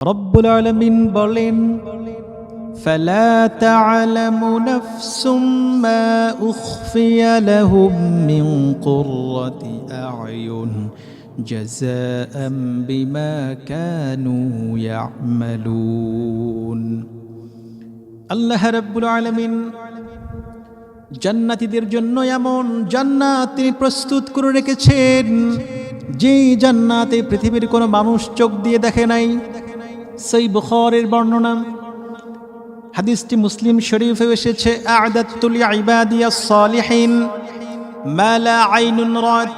রব্বুল আলমিন বলেন فلا تعلم نفس ما أخفي لهم من قرة أعين جزاء بما كانوا يعملون আল্লাহ রাব্বুল আলামিন জান্নাতীদের জন্য এমন জান্নাত তিনি প্রস্তুত করে রেখেছেন যে জান্নাতে পৃথিবীর কোনো মানুষ চোখ দিয়ে দেখে নাই সেই বুখারের বর্ণনা। হাদিসটি মুসলিম শরীফে এসেছে, আদাতুল ইবাদিয়া সালিহিন, মা লা আইনুন রাত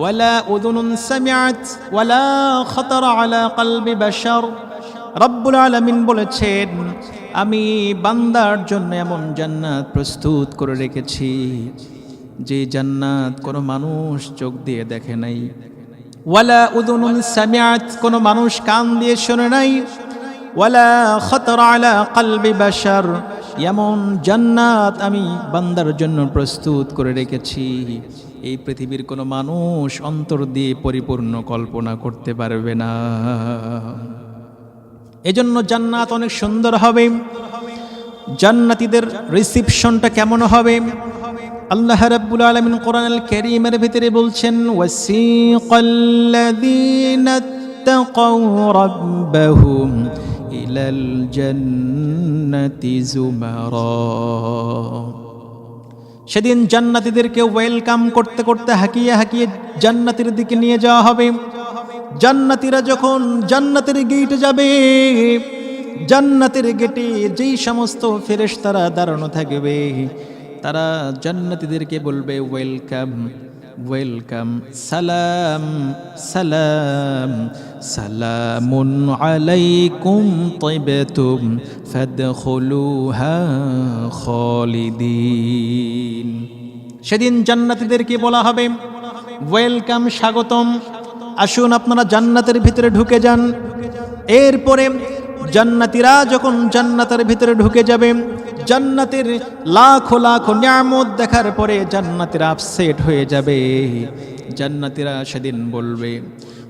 ওয়ালা উযুনুন সামিআত ওয়ালা খাতার আলা কলবি বাশার। রব্বুল আলামিন বলেছেন, আমি বান্দার জন্য এমন জান্নাত প্রস্তুত করে রেখেছি, যে জান্নাত কোনো মানুষ চোখ দিয়ে দেখে নাই। ওয়ালা উদুনুন সামিআত, কোনো মানুষ কান দিয়ে শোনে নাই। ওয়ালা খতর আলা কলবি জান্নাত আমি বান্দার জন্য প্রস্তুত করে রেখেছি। এই পৃথিবীর কোনো মানুষ অন্তর দিয়ে পরিপূর্ণ কল্পনা করতে পারবে না। এজন্য জান্নাত অনেক সুন্দর হবে। জান্নাতীদের রিসিপশনটা কেমন হবে? আল্লাহ রাব্বুল আলামিন কোরআনুল কারীমের ভিতরে বলছেন, ওয়াসিকাল্লাযীনা তাকাউ রাব্বাহুম ইলাল জান্নাতি জুমারা সেদিন জান্নাতীদেরকে ওয়েলকাম করতে করতে হাকিয়ে হাকিয়ে জান্নাতের দিকে নিয়ে যাওয়া হবে। জান্নাতীরা যখন জান্নাতের গেটে যাবে, জান্নাতের গেটে যেই সমস্ত ফেরেশতারা দাঁড়ানো থাকবে তারা জান্নাতীদেরকে বলবে, ওয়েলকাম ওয়েলকাম, সালাম সালাম, সালামুন আলাইকুম তৈবেতুম ফাদখুলুহা খালিদিন। সেদিন জান্নাতীদেরকে বলা হবে, ওয়েলকাম, স্বাগতম। আসুন আপনারা জান্নাতের ভিতরে ঢুকে যান। এরপরে জান্নাতিরা যখন জান্নাতের ভিতরে ঢুকে যাবে জান্নাতের লাখো লাখো নিয়ামত দেখার পরে জান্নাতিরা আপসেট হয়ে যাবে জান্নাতিরা সেদিন বলবে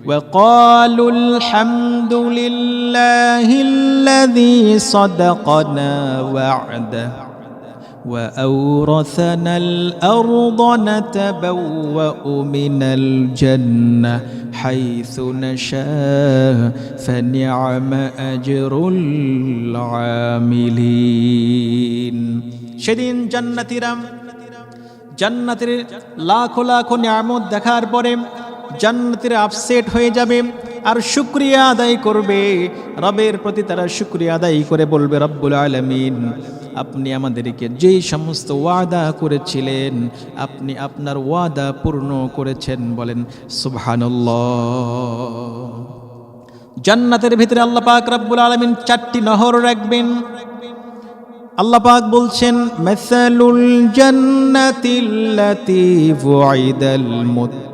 وقالوا الحمد لله الذي صدقنا وعده وأورثنا الأرض نتبوأ من الجنة حيث نشاء فنعم أجر العاملين সেদিন জান্নাতীরা জান্নাতের লাখো লাখো নিয়ামত দেখার পরে জান্নাতের আপসেট হয়ে যাবে আর শুক্রিয়া আদায় করবে রবের প্রতি তারা শুক্রিয়া আদায় করে বলবে রব্বুল আলমিন আপনি আমাদেরকে যেই সমস্ত ওয়াদা করেছিলেন, আপনি আপনার ওয়াদা পূর্ণ করেছেন বলেন, সুবহানাল্লাহ। জান্নাতের ভিতরে আল্লাহ পাক রব্বুল আলমিন চারটি নহর রাখবেন। আল্লাহ পাক বলছেন, মাসালুল জান্নাতিল্লাতি ওয়াইদাল মুত্তাকুন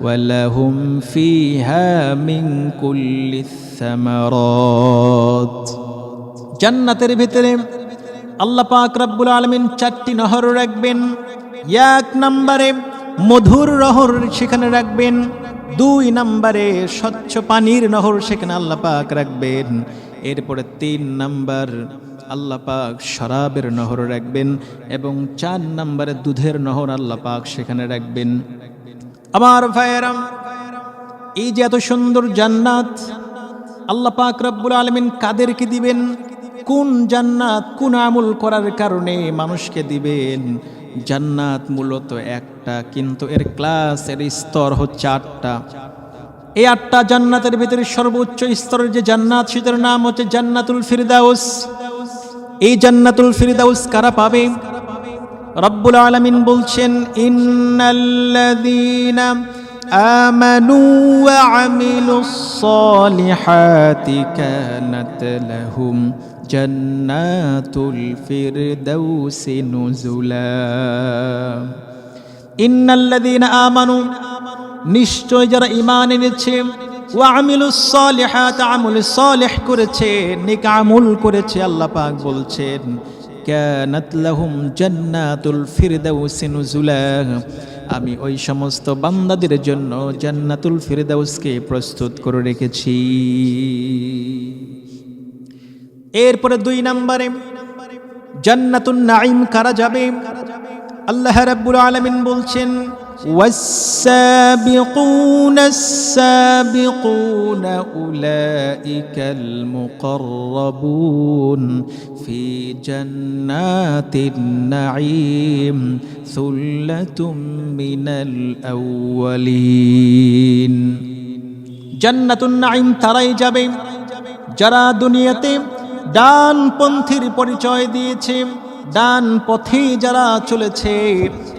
ولهم فيها من كل الثمرات جنة ভিতরে আল্লাহ পাক রব্বুল আলমিন চারটি নহর রাখবেন এক নম্বরে মধুর নহর সেখানে রাখবেন দুই নম্বরে স্বচ্ছ পানির নহর সেখানে আল্লাহ পাক রাখবেন এরপরে তিন নাম্বার আল্লাহ পাক শরাবের নহর রাখবেন এবং চার নম্বরে দুধের নহর আল্লাহ পাক সেখানে রাখবেন আমার ভাইয়েরাম, এই যে এত সুন্দর জান্নাত, আল্লাহ পাক রব্বুল আলমিন কাদেরকে দিবেন? কোন জান্নাত, কোন আমল করার কারণে মানুষকে দিবেন? জান্নাত মূলত একটা, কিন্তু এর ক্লাস এর স্তর হচ্ছে আটটা। এই আটটা জান্নাতের ভিতরে সর্বোচ্চ স্তরের যে জান্নাত, সেটার নাম হচ্ছে জান্নাতুল ফিরদাউস। এই জান্নাতুল ফিরদাউস কারা পাবে? রব্বুল আলামিন বলছেন ইন্নাল্লাযীনা آمنوا وعملوا الصالحات كانت لهم جنات الفردوس نزلا إن الذين آمنوا নিশ্চয় যারা ইমান এনেছে ওয়ামিলুস সালিহাত আমল সালেহ করেছে নেক আমল করেছে আল্লাহ পাক বলছেন কানাত লাহুম জান্নাতুল ফিরদাউস নুজুলা। আমি ওই সমস্ত বান্দাদের জন্য জান্নাতুল ফিরদাউসকে প্রস্তুত করে রেখেছি। এরপরে দুই নম্বরে, জান্নাতুন নাইম কারা যাবে? আল্লাহ রাব্বুল আলামিন বলছেন والسابقون السابقون أولئك المقربون في جنات النعيم ثلة من الأولين جنة النعيم تراي যাবে যারা দুনিয়াতে ডান পন্থীর পরিচয় দিয়েছে ডান পথে যারা চলেছে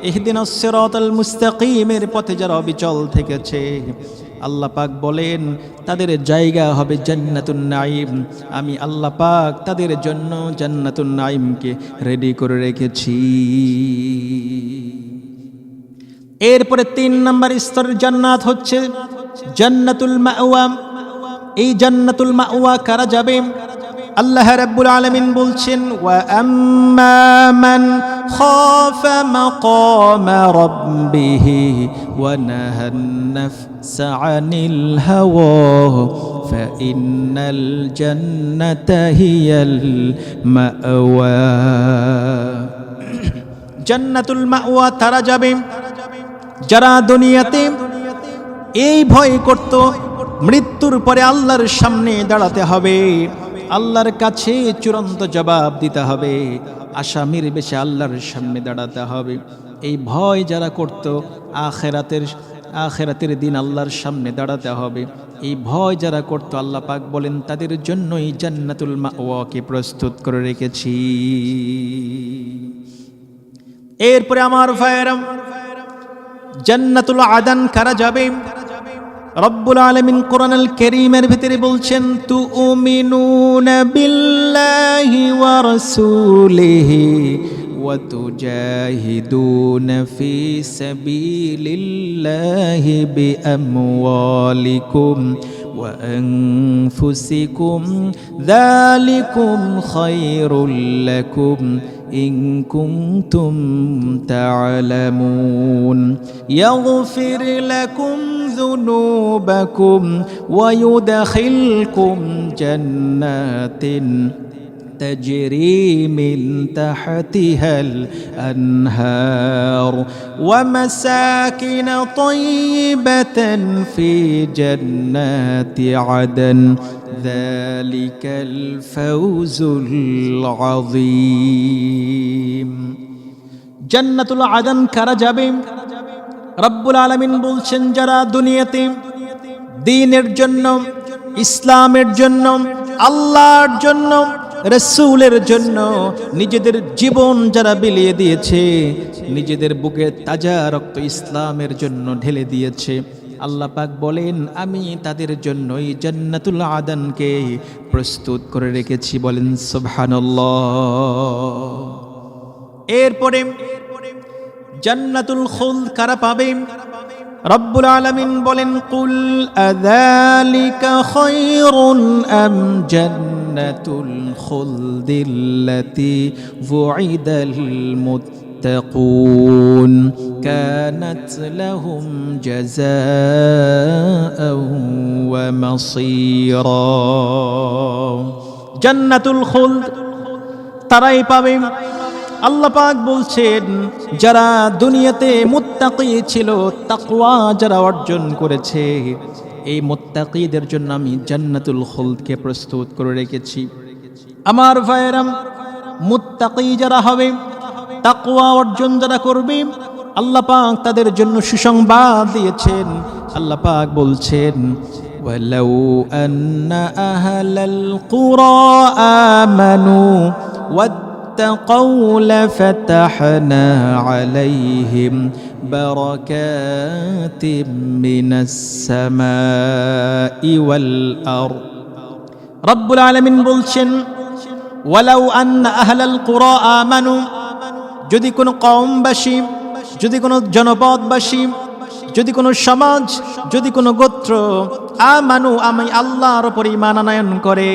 এহদিন সিরাতাল মুস্তাকিমের পথে যারা অবিচল থেকেছে, আল্লাহ পাক বলেন, তাদের জায়গা হবে জান্নাতুন নাইম আমি আল্লাহ পাক তাদের জন্য জান্নাতুন নাইমকে রেডি করে রেখেছি। এরপরে তিন নম্বর স্তরের জান্নাত হচ্ছে জান্নাতুল মাওয়া। এই জান্নাতুল মাওয়া কারা যাবে? আল্লাহ রাব্বুল আলামিন বলছেন, ওয়া আম্মা মান খাফা মাকাম রাব্বিহি ওয়া নাহান নাফস আনিল হাওয়া ফাইন্নাল জান্নাতা হিয়াল মাওয়া. জান্নাতুল মাওয়া তারা যাবে, যারা দুনিয়াতে এই ভয় করত, মৃত্যুর পরে আল্লাহর সামনে দাঁড়াতে হবে। আল্লাহর কাছে চূড়ান্ত জবাব দিতে হবে। আসামির বেশে আল্লাহর সামনে দাঁড়াতে হবে। এই ভয় যারা করত, আখেরাতের আখেরাতের দিন আল্লাহর সামনে দাঁড়াতে হবে। এই ভয় যারা করত, আল্লাহ পাক বলেন, তাদের জন্যই জান্নাতুল মাওয়াকে প্রস্তুত করে রেখেছি। এরপরে আমার ভাইয়েরাম জান্নাতুল আদান কারা যাবে? রব্বুল আলমিন কোরআনুল করিমের ভিতরে বলছেন তু উমিনুন বিল্লাহি ওয়া রাসূলিহি ওয়া তুজাহিদুন ফি সাবিলিল্লাহি বিআমওয়ালিকুম وأنفسكم ذلكم خير لكم إن كنتم تعلمون. يغفر لكم ذنوبكم ويدخلكم جنات تجري من تحتها الأنهار ومساكن طيبة في جنات عدن ذلك الفوز العظيم جنة العدن كرجب রব্বুল আলমিন বলছেন যারা দুনিয়াতে দিনের জন্য ইসলামের জন্য আল্লাহর জন্য রসুলের জন্য নিজেদের জীবন যারা বিলিয়ে দিয়েছে, নিজেদের বুকে তাজা রক্ত ইসলামের জন্য ঢেলে দিয়েছে। আল্লাহ পাক বলেন, আমি তাদের জন্যই জান্নাতুল আদানকে প্রস্তুত করে রেখেছি। বলেন, সুবহানাল্লাহ। এরপরে জান্নাতুল খুল কারা পাবে? রব্বুল আলামিন বলেন, কুল আযালিকা খায়রুন আম জান্নাতুল খুলদিল্লাতি ওয়িদাল মুত্তাকুন كانت لهم جزاء ومصيرا جنة الخلد তারাই পাবে আল্লাহ পাক বলছেন যারা দুনিয়াতে মুত্তাকি ছিল তাকওয়া যারা অর্জন করেছে এই মুত্তাকিদের জন্য আমি জান্নাতুল খুলদকে প্রস্তুত করে রেখেছি আমার ভাইয়েরাম মুত্তাকি যারা হবে তাকওয়া অর্জন যারা করবে আল্লাহ পাক তাদের জন্য সুসংবাদ দিয়েছেন আল্লাহ পাক বলছেন ولو أن أهل القرى آمنوا واتقوا لفتحنا عليهم بركات من السماء والأرض رب العالمين বলছেন ওয়ালাউ আন্না আহলাল কুরা আমানু যদি কোনো কওমবাসী যদি কোনো জনপদবাসী যদি কোনো সমাজ যদি কোনো গোত্র আমানু আমি আল্লাহর উপর ইমান আনায়ন করে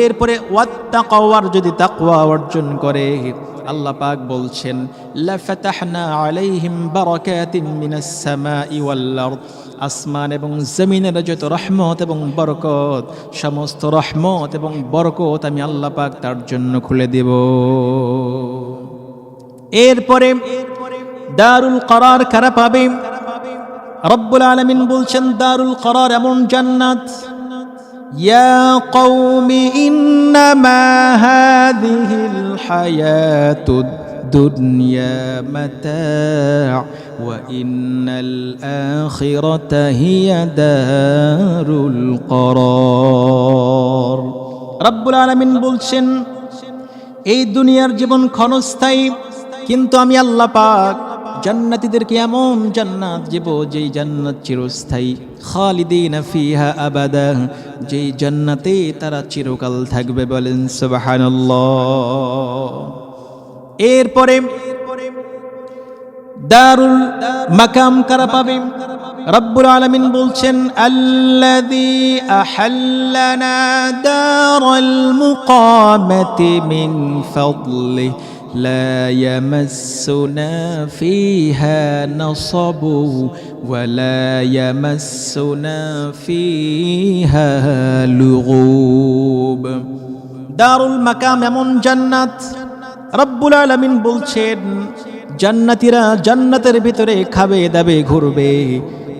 এরপরে ওয়াত্তাকাওয়ার যদি তাকওয়া অর্জন করে, আল্লাহ পাক বলছেন, লাফাতাহনা আলাইহিম বারাকাতিন মিনাস সামাই ওয়াল আরদ। আসমান এবং জমিনের যত রহমত এবং বরকত, সমস্ত রহমত এবং বরকত আমি আল্লাহ পাক তার জন্য খুলে দেব। এরপরে দারুল করার কারা পাবে? রব্বুল আলমিন বলছেন, দারুল করার এমন জান্নাত يا قوم إنما هذه الحياة الدنيا متاع وإن الآخرة هي دار القرار رب العالمين বলছেন এই দুনিয়ার জীবন ক্ষণস্থায়ী কিন্তু আমি আল্লাহ পাক জান্নাতীদেরকে এমন জান্নাত দেব যেই জান্নাত চিরস্থায়ী, খালিদিন ফিহা আবাদা, যেই জান্নাতে তারা চিরকাল থাকবে বলেন সুবহানাল্লাহ। এরপরে দারুল মাকাম কারা পাবে? রব্বুল আলামিন বলছেন, আল্লাযী আহাল্লানা দারাল মুকামাতি মিন ফাদলিহি। لا يمسنا فيها نصب ولا يمسنا فيها لغوب দারুল মাকাম এমন জান্নাত রব্বুল আলামিন বলছেন জান্নাতীরা জান্নাতের ভিতরে খাবে দাবে ঘুরবে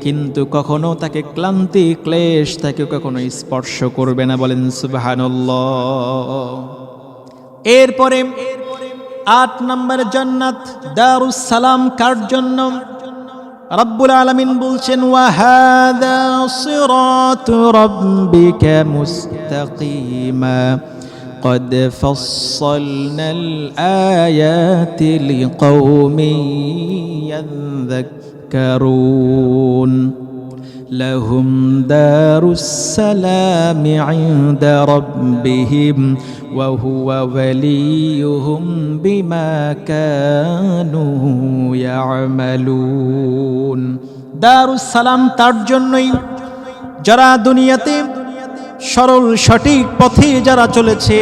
কিন্তু কখনো তাকে ক্লান্তি ক্লেশ তাকে কখনো স্পর্শ করবে না বলেন সুবহানাল্লাহ এরপরে আট নম্বর জান্নাত দারুস সালাম কার জন্য রব্বুল আলামিন বলছেন ওয়াহাদা সিরাত রাব্বিকা মুস্তাকিমা قد فصلنا الآيات لقوم يذكرون لهم دار السلام عند ربهم وهو وليهم بما كانوا يعملون دار السلام তার জন্যই যারা দুনিয়াতে সরল সঠিক পথে যারা চলেছে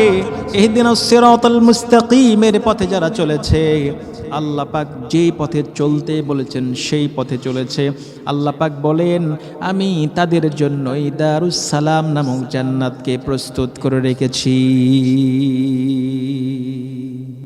এহদিন সিরাতাল মুস্তাকিমের পথে যারা চলেছে আল্লাহ পাক যেই পথে চলতে বলেছেন সেই পথে চলেছে। আল্লাহ পাক বলেন, আমি তাদের জন্যই দারুস সালাম নামক জান্নাতকে প্রস্তুত করে রেখেছি।